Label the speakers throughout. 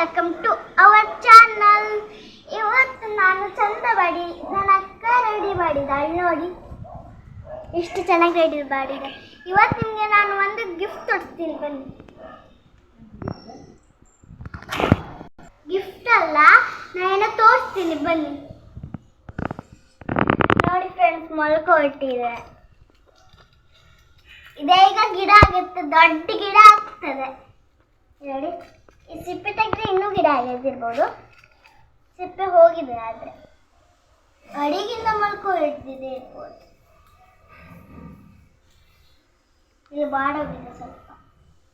Speaker 1: Welcome to our channel ಇವತ್ತು ನಾನು ಚಂದ ಮಾಡಿ ನನ್ನ ಅಕ್ಕ ರೆಡಿ ಮಾಡಿದ್ದಾಳೆ. ನೋಡಿ, ಎಷ್ಟು ಚೆನ್ನಾಗಿ ರೆಡಿ ಮಾಡಿದೆ ಇವತ್ತು ನಿಮಗೆ ನಾನು ಒಂದು ಗಿಫ್ಟ್ ಕೊಡ್ತೀನಿ, ಬನ್ನಿ. ಗಿಫ್ಟ್ ಅಲ್ಲ ನಾನು ತೋರಿಸ್ತೀನಿ, ಬನ್ನಿ. ನೋಡಿ ಫ್ರೆಂಡ್ಸ್ ಮೊಳಕೆ ಹೊಟ್ಟಿದೆ ಇದೇ ಈಗ ಗಿಡ ಆಗುತ್ತೆ, ದೊಡ್ಡ ಗಿಡ ಆಗ್ತದೆ. ನೋಡಿ ಈ ಸಿಪ್ಪೆ ತೆಗೆದ್ರೆ ಇನ್ನೂ ಗಿಡ ಆಗಿರ್ಬೋದು. ಸಿಪ್ಪೆ ಹೋಗಿದೆ ಆದರೆ. ಅಡಿಗಿಂದ ಮಲ್ಕೊ ಹಿಡ್ದಿದೆ ಇರ್ಬೋದು. ಇಲ್ಲಿ ಬಾಡೋಗಿದೆ ಸ್ವಲ್ಪ.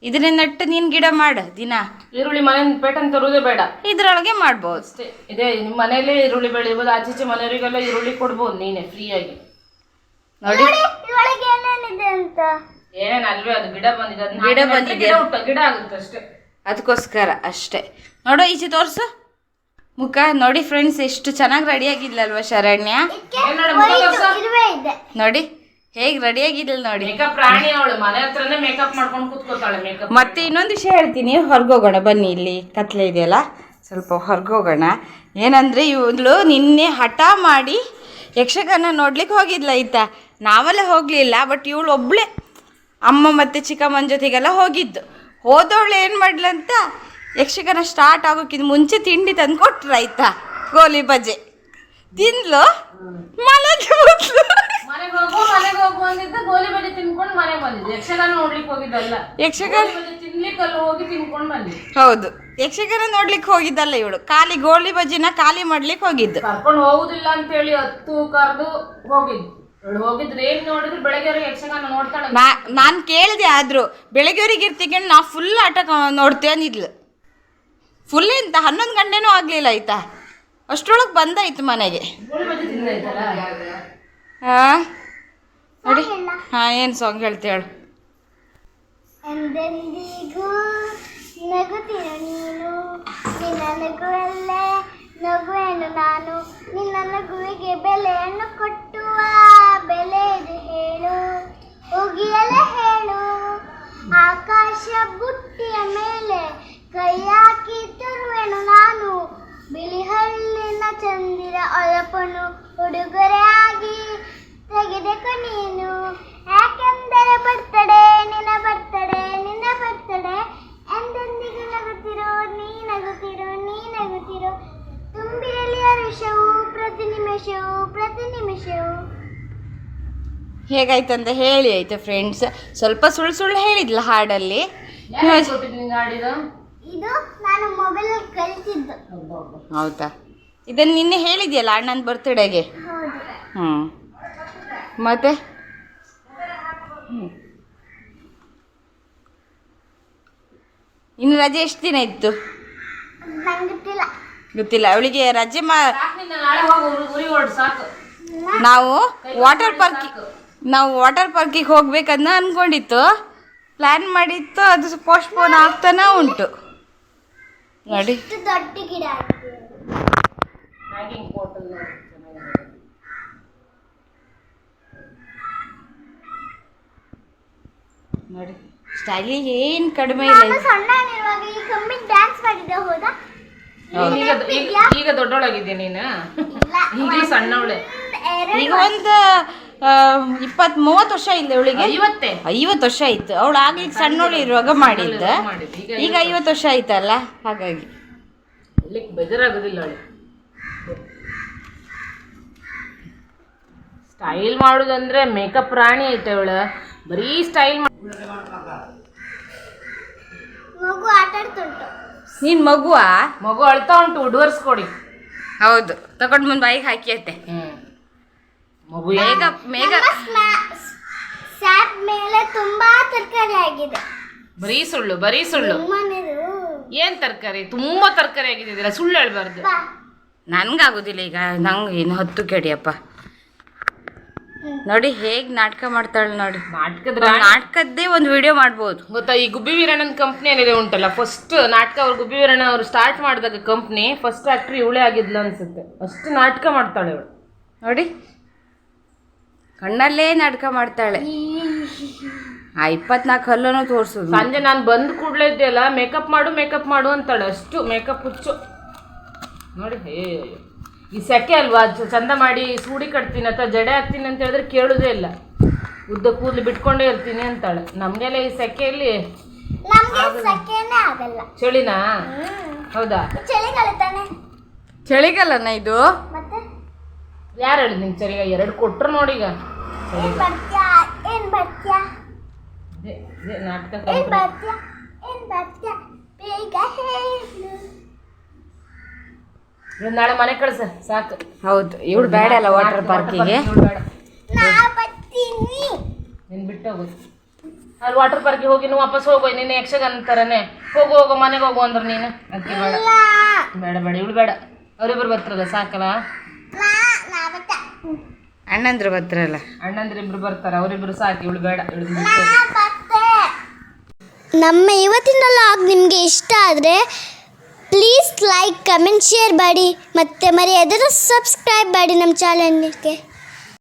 Speaker 2: ಇದರಿಂದ ನಟ್ಟು ನೀನ್ ಗಿಡ ಮಾಡು ದಿನ.
Speaker 3: ಈರುಳ್ಳಿ ಮನೆ ಪೇಟನ್ ತರುವುದೇ ಬೇಡ.
Speaker 2: ಇದ್ರೊಳಗೆ ಮಾಡ್ಬೋದು.
Speaker 3: ಅಷ್ಟೇ. ಇದೇ ನಿಮ್ಮ ಮನೆಯಲ್ಲಿ ಈರುಳ್ಳಿ ಬೆಳಿಬೋದು ಆಚೆ ಈಚೆ ಮನೆಯವರಿಗೆಲ್ಲ ಈರುಳ್ಳಿ ಕೊಡ್ಬೋದು ನೀನೆ ಫ್ರೀಯಾಗಿ.
Speaker 2: ನೋಡಿ.
Speaker 1: ನೋಡಿ ಇದ್ರೊಳಗೆ ಏನೇನಿದೆ ಅಂತ?
Speaker 3: ಏನೇನು ಅಲ್ವೇ ಅದು ಗಿಡ ಬಂದಿದೆ ಅದನ್ನ
Speaker 2: ಗಿಡ
Speaker 3: ಹಾಕಿದ್ರೆ
Speaker 2: ಬಂದಿದೆ.
Speaker 3: ಗಿಡ ಹುಟ್ಟ ಗಿಡ ಆಗುತ್ತೆ ಅಷ್ಟೇ.
Speaker 2: ಅದಕ್ಕೋಸ್ಕರ ಅಷ್ಟೇ. ನೋಡೋ ಈಚೆ ತೋರಿಸು. ಮುಖ ನೋಡಿ ಫ್ರೆಂಡ್ಸ್ ಎಷ್ಟು ಚೆನ್ನಾಗಿ ರೆಡಿಯಾಗಿದ್ಲಲ್ವ ಶರಣ್ಯ?
Speaker 3: ನೋಡು,
Speaker 2: ಹೇಗೆ ರೆಡಿಯಾಗಿದ್ಲು ನೋಡಿ.
Speaker 3: ಮೇಕಪ್ ಪ್ರಾಣಿ ಅವಳು ಮನೆ ಹತ್ರನೇ ಮೇಕಪ್ ಮಾಡ್ಕೊಂಡು ಕೂತ್ಕೋತಾಳೆ ಮೇಕಪ್
Speaker 2: ಮತ್ತೆ ಇನ್ನೊಂದು ವಿಷಯ ಹೇಳ್ತೀನಿ ಹೊರಗೋಗೋಣ ಬನ್ನಿ ಇಲ್ಲಿ ಕತ್ಲೆ ಇದೆಯಲ್ಲ? ಸ್ವಲ್ಪ ಹೊರಗೋಗೋಣ. ಏನಂದರೆ ಇವಳು ನಿನ್ನೆ ಹಠ ಮಾಡಿ ಯಕ್ಷಗಾನ ನೋಡ್ಲಿಕ್ಕೆ ಹೋಗಿದ್ಲ ಆಯ್ತಾ? ನಾವಲ್ಲೇ ಹೋಗಲಿಲ್ಲ ಬಟ್ ಇವಳು ಒಬ್ಳೆ ಅಮ್ಮ ಮತ್ತು ಚಿಕ್ಕಮ್ಮನ ಜೊತೆಗೆಲ್ಲ ಹೋಗಿದ್ದು. ಹೋದವಳು ಏನು ಮಾಡ್ಲಂತ ಯಕ್ಷಗಾನ ಸ್ಟಾರ್ಟ್ ಆಗೋಕ್ಕಿಂತ ಮುಂಚೆ ತಿಂಡಿ ತಂದು ಕೊಟ್ರು ಆಯ್ತಾ? ಗೋಲಿ ಬಜೆ. ತಿಂದ್ಲು? ಮನೆಗೆ ಹೋದ್ಲು.
Speaker 3: ಯಕ್ಷಗಾನ
Speaker 2: ಹೌದು. ಯಕ್ಷಗಾನ ನೋಡ್ಲಿಕ್ಕೆ ಹೋಗಿದ್ದಲ್ಲ ಇವಳು. ಖಾಲಿ ಗೋಳಿ ಬಜ್ಜಿನ ಖಾಲಿ ಮಾಡ್ಲಿಕ್ಕೆ ಹೋಗಿದ್ದು.
Speaker 3: ಕರ್ಕೊಂಡು ಹೋಗುದಿಲ್ಲ ಅಂತ ಹೇಳಿ ಹತ್ತು ಕರೆದು ಹೋಗಿದ್ದು. ಹೋಗಿದ್ರೆ ಏನ್ ನೋಡಿದ್ರು ಬೆಳಗ್ಗೆ ಯಕ್ಷಗಾನ ನೋಡ್ತಾಳೆ
Speaker 2: ನಾನು ಕೇಳಿದೆ ಆದರೂ ಬೆಳಗ್ಗೆವರೆಗೆ ಇರ್ತಿಕೊಂಡು ನಾ ಫುಲ್ ಆಟ ನೋಡ್ತೇನಿದ್ಲು ಫುಲ್ ಎಂತ ಹನ್ನೊಂದು ಗಂಟೆನೂ ಆಗಲಿಲ್ಲ ಆಯ್ತಾ? ಅಷ್ಟರೊಳಗೆ ಬಂದಾಯ್ತು ಮನೆಗೆ. ಹಾ ನೋಡಿ. ಹಾಂ ಏನು ಸಾಂಗ್ ಹೇಳ್ತೇಳು
Speaker 1: ಎಂದೆಂದಿಗೂ ನಗುತ್ತಿರು ನೀನು ನಿನ್ನ ನಗುವಲ್ಲೇ ನಗುವೆನು ನಾನು ನಿನ್ನ ನಗುವಿಗೆ ಬೆಲೆಯನ್ನು ಕೊಟ್ಟುವ ಬೆಲೆ ಇದು ಹೇಳು ಉಗಿಯಲೆ ಹೇಳು ಆಕಾಶ ಬುಟ್ಟಿಯ ಮೇಲೆ ಕೈಯಾಕಿ ತರುವೆನು ನಾನು. ಬಿಳಿಹಳ್ಳಿನ ಚಂದಿರ ಒಳಪನು ಉಡುಗೊರೆಯಾಗಿ ತೆಗೆದೆಕು ನೀನು ಯಾಕೆಂದರೆ ಬರ್ತಡೆ ನಿನ್ನ ಬರ್ತಡೆ ನಿನ್ನ ಬರ್ತಡೆ ಎಂದೆಂದಿಗೂ ನಗುತ್ತಿರೋ ನೀ ನಗುತ್ತಿರೋ ನೀ ನಗುತ್ತಿರೋ ತುಂಬಿರಲಿ ಹರುಷವು ಪ್ರತಿ ನಿಮಿಷವು ಪ್ರತಿ ನಿಮಿಷವು
Speaker 2: ಹೇಗಾಯ್ತಂತ ಹೇಳಿ ಆಯ್ತು ಫ್ರೆಂಡ್ಸ್ ಸ್ವಲ್ಪ ಸುಳ್ಳು ಸುಳ್ಳು ಹೇಳಿದ್ಲ ಹಾಡಲ್ಲಿ. ಹೌದಾ? ಇದನ್ನು ನಿನ್ನೆ ಹೇಳಿದ್ಯಲ್ಲ ಅಣ್ಣನ ಬರ್ತ್ಡೇಗೆ
Speaker 1: ಹೌದು.
Speaker 2: ಹ್ಞೂ ಮತ್ತೆ. ಇನ್ನು ರಜೆ ಎಷ್ಟು ದಿನ ಇತ್ತು?
Speaker 1: ಗೊತ್ತಿಲ್ಲ.
Speaker 2: ಗೊತ್ತಿಲ್ಲ. ಅವಳಿಗೆ ರಜೆ ಮಾ ನಾವು ವಾಟರ್ ಪಾರ್ಕಿ ನಾವು ವಾಟರ್ ಪಾರ್ಕಿಗೆ ಹೋಗ್ಬೇಕನ್ನ ಅನ್ಕೊಂಡಿತ್ತು. ಪ್ಲ್ಯಾನ್ ಮಾಡಿತ್ತು ಅದು ಪೋಸ್ಟ್ಪೋನ್ ಆಗ್ತಾನೆ ಉಂಟು. ನೋಡಿ.
Speaker 1: ಇಷ್ಟು ದೊಡ್ಡ ಗಿಡ
Speaker 2: ನೋಡಿ ಸ್ಟೈಲಿ ಏನು ಕಡಿಮೆ ಇಲ್ಲ.
Speaker 1: ಸಣ್ಣನಿರುವಾಗ ಈ ಕಮ್ಮಿ ಡ್ಯಾನ್ಸ್ ಮಾಡಿದ್ದೆ ಹೋದ?
Speaker 3: ಈಗ ಈಗ ದೊಡ್ಡೊಳಗಿದ್ಯಾ ನೀನು? ಈಗಲೂ ಸಣ್ಣವಳೆ.
Speaker 2: ಈಗ ಒಂದು ಇಪ್ಪತ್ತು ಮೂವತ್ತು ವರ್ಷ ಇಲ್ಲ ಅವಳಿಗೆ.
Speaker 3: ಐವತ್
Speaker 2: ಐವತ್ತು ವರ್ಷ ಆಯ್ತು. ಅವಳು ಆಗ್ಲಿಕ್ಕೆ ಸಣ್ಣೋಳು ಇರುವಾಗ ಮಾಡಿದ್ದ.
Speaker 3: ಈಗ
Speaker 2: ಐವತ್ ಐವತ್ತು ವರ್ಷ ಆಯ್ತಲ್ಲ? ಹಾಗಾಗಿ.
Speaker 3: ಬೇಜಾರಾಗೋದಿಲ್ಲ ಅವಳು. ಸ್ಟೈಲ್ ಮಾಡುದಂದ್ರೆ ಮೇಕಪ್ ರಾಣಿ ಐತೆ ಅವಳ. ಬರೀ ಸ್ಟೈಲ್
Speaker 2: ನೀನ್ ಮಗುವಾ?
Speaker 3: ಮಗು ಅಳ್ತಾ ಉಂಟು ಉಡ್ವರ್ಸ್ ಕೊಡಿ.
Speaker 2: ಹೌದು. ತಗೊಂಡ್ ಮುಂದ್ ಬಾಯಿಗೆ ಹಾಕಿಯತ್ತೆ
Speaker 3: ಹ್ಮ್. ಮಗು
Speaker 2: ಮೇಘ ಮೇಗ.
Speaker 1: ಸ್ಯಾಪ್ ಮೇಲೆ ತುಂಬಾ ತರಕಾರಿ ಆಗಿದೆ.
Speaker 3: ಬರೀ ಸುಳ್ಳು ಬರೀ ಸುಳ್ಳು. ಏನ್ ತರಕಾರಿ? ತುಂಬಾ ತರಕಾರಿ ಆಗಿದ್ದೀರಾ ಸುಳ್ಳು ಹೇಳ್ಬಾರ್ದು.
Speaker 2: ನನ್ಗಾಗೋದಿಲ್ಲ ಈಗ ನಂಗೆ ಏನು ಹತ್ತು ಕೆಡಿಯಪ್ಪ ನೋಡಿ ಹೇಗ್ ನಾಟಕ ಮಾಡ್ತಾಳೆ ನೋಡಿ.
Speaker 3: ನಾಟಕದ
Speaker 2: ನಾಟಕದ್ದೇ ಒಂದು ವಿಡಿಯೋ ಮಾಡ್ಬೋದು.
Speaker 3: ಗೊತ್ತಾ ಈ ಗುಬ್ಬಿ ವೀರಣ್ಣನ ಕಂಪ್ನಿ ಏನಿದೆ ಉಂಟಲ್ಲ ಫಸ್ಟ್ ನಾಟಕ ಅವ್ರು ಗುಬ್ಬಿ ವೀರಣ್ಣ ಅವರು ಸ್ಟಾರ್ಟ್ ಮಾಡಿದಾಗ ಕಂಪ್ನಿ ಫಸ್ಟ್ ಆಕ್ಟ್ರಿ ಇವಳೇ ಆಗಿದ್ಲು ಅನ್ಸುತ್ತೆ. ಅಷ್ಟು ನಾಟಕ ಮಾಡ್ತಾಳೆ ಇವಳು.
Speaker 2: ನೋಡಿ. ಕಣ್ಣಲ್ಲೇ ನಾಟಕ ಮಾಡ್ತಾಳೆ. ಆ ಇಪ್ಪತ್ನಾಲ್ಕು ಹಲ್ಲೂ ತೋರಿಸೋದು.
Speaker 3: ಸಂಜೆ ನಾನು ಬಂದು ಕೂಡಲೇ ಇದೆಯಲ್ಲ ಮೇಕಪ್ ಮಾಡು ಮೇಕಪ್ ಮಾಡು ಅಂತಾಳೆ ಅಷ್ಟು. ಮೇಕಪ್ ಹುಚ್ಚು. ನೋಡಿ ಏ ಈ ಸೆಕೆ ಅಲ್ವಾ? ಚಂದ ಮಾಡಿ ಸೂಡಿ ಕಟ್ತೀನಿ ಅಥವಾ ಜಡೆ ಹಾಕ್ತೀನಿ ಅಂತ ಹೇಳಿದ್ರೆ ಕೇಳೋದೇ ಇಲ್ಲ. ಉದ್ದ ಕೂದಲು ಬಿಟ್ಕೊಂಡೇ ಇರ್ತೀನಿ ಅಂತಾಳೆ. ನಮಗೆಲ್ಲ ಈ ಸೆಕೆಯಲ್ಲಿ
Speaker 1: ನಮ್ಗೆ ಸೆಕೆನೇ ಆಗಲ್ಲ.
Speaker 3: ಚಳಿನಾ? ಹೌದಾ?
Speaker 1: ಚಳಿಗಾಲ
Speaker 2: ಇದು?
Speaker 3: ಯಾರು ಹೇಳಿದ್ ನಿಂಗೆ ಸರಿಯ ಎರಡು ಕೊಟ್ರು ನೋಡೀಗ ನಾಟಕ ನಾಳೆ ಮನೆ ಕಳ್ಸ ಸಾಕು.
Speaker 2: ಹೌದು ಇವಳು ಬೇಡ ಅಲ್ಲ ವಾಟರ್ ಪಾರ್ಕಿಗೆ.
Speaker 3: ನೀನ್ ಬಿಟ್ಟು ಹೋಗು. ಅಲ್ಲಿ ವಾಟರ್ ಪಾರ್ಕಿಗೆ ಹೋಗಿ ನೀವು ವಾಪಸ್ ಹೋಗು ನೀನು ಯಕ್ಷಗಾನ ಥರನೇ ಹೋಗು ಹೋಗು ಮನೆಗೆ ಹೋಗು ಅಂದ್ರೆ ನೀನು. ಅದಕ್ಕೆ ಬೇಡ. ಬೇಡ ಬೇಡ ಇವಳು ಬೇಡ. ಅವರಿಬ್ಬರು ಬರ್ತಾರಲ್ಲ ಸಾಕಲ್ಲ?
Speaker 2: ಅಣ್ಣಂದ್ರು ಬರ್ತಾರಲ್ಲ.
Speaker 3: ಅಣ್ಣಂದ್ರೆ ಇಬ್ರು ಬರ್ತಾರೆ ಅವರಿಬ್ರು ಸಾಕಿ ಇವಳು ಬೇಡ ಇವಳು
Speaker 1: ನಮ್ಮ ಇವತ್ತಿನ ಲಾಗ್ ನಿಮಗೆ ಇಷ್ಟ ಆದರೆ ಪ್ಲೀಸ್ ಲೈಕ್ ಕಮೆಂಟ್ ಶೇರ್ ಮಾಡಿ ಮತ್ತೆ ಮರೆಯದಿರೋ ಸಬ್ಸ್ಕ್ರೈಬ್ ಮಾಡಿ ನಮ್ಮ ಚಾನಲ್ಗೆ